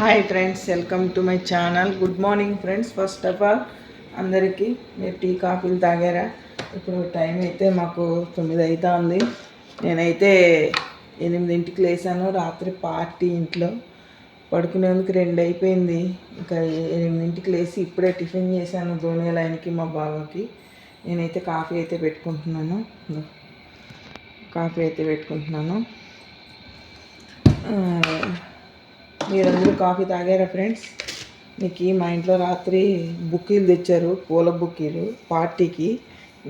Hi friends welcome to my channel good morning friends first of all అందరికీ మీరు tea కాఫీలు తాగారా? ఇప్పుడు టైం అయితే మాకు తొమ్మిది అవుతా ఉంది నేనైతే ఎనిమిదింటికి లేసాను. రాత్రి పార్టీ ఇంట్లో. పడుకునేందుకు రెండు అయిపోయింది. ఇంకా ఎనిమిదింటికి లేచి ఇప్పుడే టిఫిన్ చేశాను ధోని లైన్కి మా బావకి. నేనైతే కాఫీ అయితే పెట్టుకుంటున్నాను. కాఫీ అయితే పెట్టుకుంటున్నాను. మీరందరూ కాఫీ తాగారా ఫ్రెండ్స్? మీకు మా ఇంట్లో రాత్రి బుక్కీలు తెచ్చారు పూల బుక్కీలు పార్టీకి.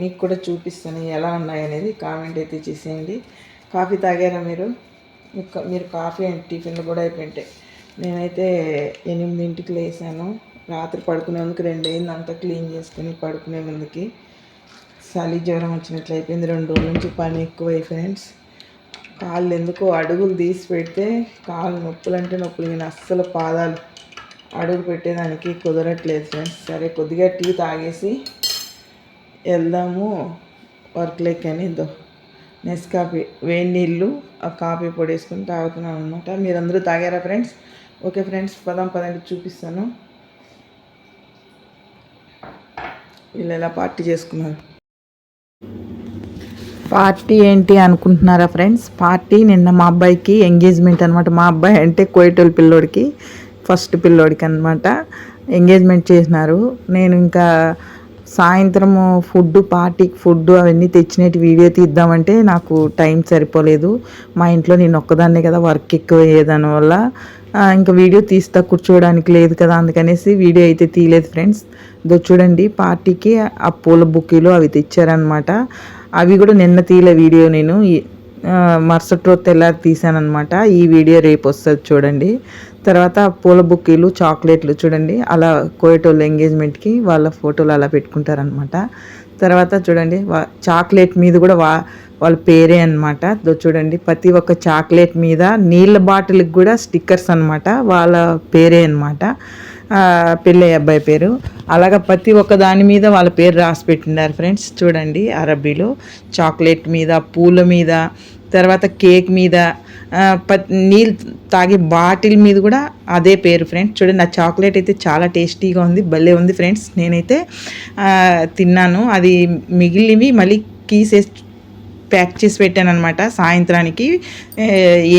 మీకు కూడా చూపిస్తాను ఎలా ఉన్నాయనేది కామెంట్ అయితే చేసేయండి. కాఫీ తాగారా మీరు? మీరు కాఫీ అండ్ టిఫిన్లు కూడా అయిపోయింటాయి నేనైతే ఎనిమిదింటికి లేసాను. రాత్రి పడుకునేందుకు రెండు అయింది అంతా క్లీన్ చేసుకుని పడుకునే ముందుకి చలి జ్వరం వచ్చినట్లు అయిపోయింది. రెండు రోజుల నుంచి పని ఎక్కువ ఫ్రెండ్స్. కాళ్ళు ఎందుకో అడుగులు తీసి పెడితే కాళ్ళు నొప్పులు అంటే నొప్పులు. నేను అస్సలు పాదాలు అడుగు పెట్టేదానికి కుదరట్లేదు ఫ్రెండ్స్ సరే కొద్దిగా టీ తాగేసి వెళ్దాము వర్క్ లెక్ అని. దో నెస్ కాఫీ వేడి నీళ్ళు ఆ కాఫీ పొడి వేసుకుని తాగుతున్నాను అనమాట మీరందరూ తాగారా ఫ్రెండ్స్ ఓకే ఫ్రెండ్స్ పదం పదండి చూపిస్తాను. వీళ్ళు ఎలా పార్టీ చేసుకున్నారు? పార్టీ ఏంటి అనుకుంటున్నారా ఫ్రెండ్స్? పార్టీ నిన్న మా అబ్బాయికి ఎంగేజ్మెంట్ అనమాట మా అబ్బాయి అంటే కోయటోల్ పిల్లోడికి ఫస్ట్ పిల్లోడికి అనమాట ఎంగేజ్మెంట్ చేసినారు. నేను ఇంకా సాయంత్రము ఫుడ్ పార్టీకి ఫుడ్ అవన్నీ తెచ్చినట్టు వీడియో తీద్దామంటే నాకు టైం సరిపోలేదు. మా ఇంట్లో నేను ఒక్కదాన్నే కదా వర్క్ ఎక్కువ అయ్యేదాని వల్ల. ఇంకా వీడియో తీస్తా కూర్చోవడానికి లేదు కదా అందుకనేసి వీడియో అయితే తీయలేదు ఫ్రెండ్స్. ఇదో చూడండి పార్టీకి ఆ పూల బుక్కీలు అవి తెచ్చారనమాట అవి కూడా నిన్న తీయలే వీడియో నేను. మరుసటి రోజు తెల్లారి తీసానమాట ఈ వీడియో రేపు వస్తుంది చూడండి. తర్వాత పూల బుక్కీలు చాక్లెట్లు చూడండి. అలా కోయటోళ్ళు ఎంగేజ్మెంట్కి వాళ్ళ ఫోటోలు అలా పెట్టుకుంటారనమాట తర్వాత చూడండి వా చాక్లెట్ మీద కూడా వా వాళ్ళ పేరే అనమాట చూడండి ప్రతి ఒక్క చాక్లెట్ మీద నీళ్ళ బాటిల్కి కూడా స్టిక్కర్స్ అనమాట వాళ్ళ పేరే అనమాట పెళ్ళయ్య అబ్బాయి పేరు. అలాగా ప్రతి ఒక్క దాని మీద వాళ్ళ పేరు రాసి పెట్టినారు ఫ్రెండ్స్. చూడండి అరబీలో చాక్లెట్ మీద పూల మీద తర్వాత కేక్ మీద ప- నీళ్ళు తాగే బాటిల్ మీద కూడా అదే పేరు ఫ్రెండ్స్. చూడండి ఆ చాక్లెట్ అయితే చాలా టేస్టీగా ఉంది భలే ఉంది ఫ్రెండ్స్. నేనైతే తిన్నాను. అది మిగిలినవి మళ్ళీ కీసేసి ప్యాక్ చేసి పెట్టాను అనమాట సాయంత్రానికి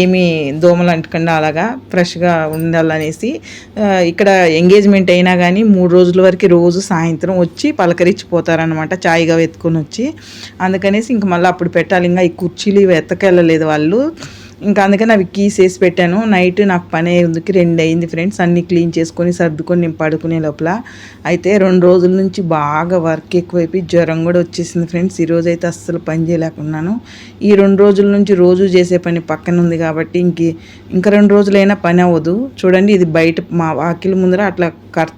ఏమి దోమలు అంటకుండా అలాగా ఫ్రెష్గా ఉండాలనేసి ఇక్కడ ఎంగేజ్మెంట్ అయినా కానీ మూడు రోజుల వరకు రోజు సాయంత్రం వచ్చి పలకరించిపోతారనమాట చాయ్గా వెతుకొని వచ్చి. అందుకనేసి ఇంక మళ్ళీ అప్పుడు పెట్టాలి. ఇంకా ఈ కుర్చీలు ఇవి ఎత్తకెళ్ళలేదు వాళ్ళు. ఇంకా అందుకని అవి కీస్ వేసి పెట్టాను. నైట్ నాకు పని అయ్యేందుకు రెండు అయింది ఫ్రెండ్స్ అన్నీ క్లీన్ చేసుకొని సర్దుకొని నేను పడుకునే లోపల. అయితే రెండు రోజుల నుంచి బాగా వర్క్ ఎక్కువైపోయి జ్వరం కూడా వచ్చేసింది ఫ్రెండ్స్ ఈరోజు అయితే అస్సలు పని చేయలేకున్నాను. ఈ రెండు రోజుల నుంచి రోజు చేసే పని పక్కన ఉంది కాబట్టి ఇంక ఇంకా రెండు రోజులైనా పని అవ్వదు. చూడండి ఇది బయట మా వాకిలి ముందర అట్లా కర్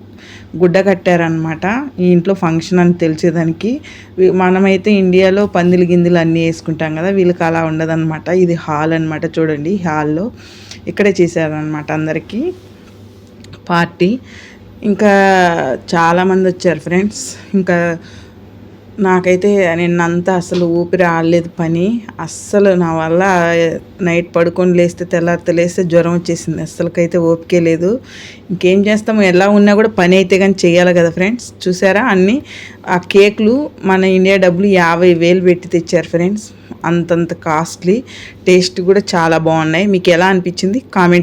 గుడ్డ కట్టారనమాట ఈ ఇంట్లో ఫంక్షన్ అని తెలిసేదానికి. మనమైతే ఇండియాలో పందిలు గిందిలు అన్నీ వేసుకుంటాం కదా వీళ్ళకి అలా ఉండదన్నమాట. ఇది హాల్ అన్నమాట చూడండి హాల్లో. ఇక్కడే చేశారనమాట అందరికీ. పార్టీ. ఇంకా చాలామంది వచ్చారు ఫ్రెండ్స్. ఇంకా నాకైతే నిన్నంతా అసలు ఊపిరి ఆడలేదు పని. అస్సలు నా వల్ల నైట్ పడుకొని లేస్తే తెల్లారితే లేస్తే జ్వరం వచ్చేసింది. అస్సలకైతే ఓపికే లేదు. ఇంకేం చేస్తాము ఎలా ఉన్నా కూడా పని అయితే కానీ చేయాలి కదా ఫ్రెండ్స్. చూసారా అన్నీ? ఆ కేకులు మన ఇండియా డబ్బులు యాభై వేలు పెట్టి తెచ్చారు ఫ్రెండ్స్. అంతంత కాస్ట్లీ. టేస్ట్ కూడా చాలా బాగున్నాయి. మీకు ఎలా అనిపించింది? కామెంట్